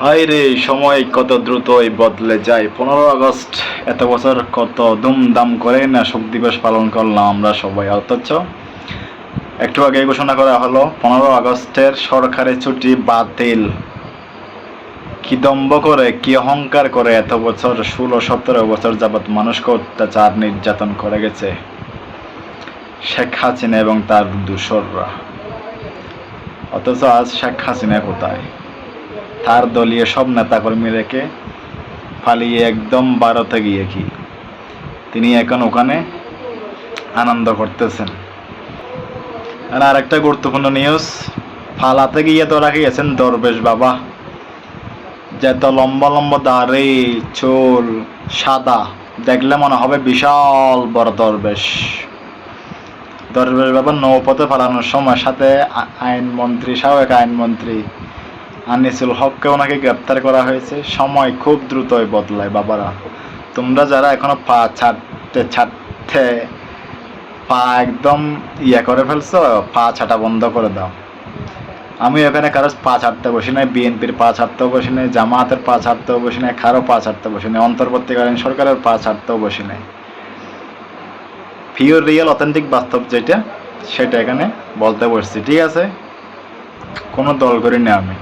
হায় রে, সময় কত দ্রুতই বদলে যায়। পনেরো আগস্ট, এত বছর কত ধুমধাম করে না শোক দিবস পালন করলাম আমরা সবাই, অথচ একটু আগে ঘোষণা করা হলো, পনেরো আগস্টের সরকারি ছুটি বাতিল। কি দম্ভ করে, কি অহংকার করে এত বছর, ষোলো, সতেরো বছর যাবৎ মানুষকে অত্যাচার নির্যাতন করে গেছে শেখ হাসিনা এবং তার দূষররা। অথচ আজ শেখ হাসিনা কোথায়? তার দলীয় সব নেতাকর্মী রেখে পালিয়ে একদম ভারতে গিয়ে কি? তিনি এখন ওখানে আনন্দ করতেছেন। আর আরেকটা গুরুত্বপূর্ণ নিউজ ফালাতে গিয়ে ধরা গিয়েছেন দরবেশ বাবা। যত লম্বা লম্বা দাড়ি, চুল, সাদা, দেখলে মনে হবে বিশাল বড় দরবেশ। দরবেশ বাবা নৌপথে ফালানোর সময় সাথে আইনমন্ত্রী, সাবেক আইনমন্ত্রী আনিসুল হককে ওনাকে গ্রেপ্তার করা হয়েছে। সময় খুব দ্রুতই বদলায়, বাবারা। তোমরা যারা এখনও পা ছাড়তে ছাড়তে পা একদম ইয়ে করে ফেলছো, পা ছাটা বন্ধ করে দাও। আমি এখানে কারও পা ছাড়তে বসি নাই, বিএনপির পা ছাড়তেও বসি নাই, জামাতের পা ছাড়তেও বসি নাই, কারও পা ছাড়তে বসি নাই, অন্তর্বর্তীকালীন সরকারের পা ছাড়তেও বসি নাই। পিওর রিয়েল অথেন্টিক বাস্তব যেটা, সেটা এখানে বলতে বসছি, ঠিক আছে? কোনো দল করি না আমি।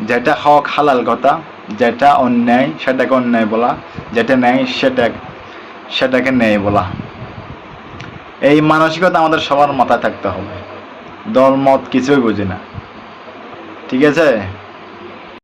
যেটা হক হালাল কথা, যেটা অন্যায় সেটাকে অন্যায় বলা, যেটা ন্যায় সেটা সেটাকে নেই বলা। এই মানসিকতা আমাদের সবার মাথায় থাকতে হবে। দল, মত কিছুই বুঝি না। ঠিক আছে?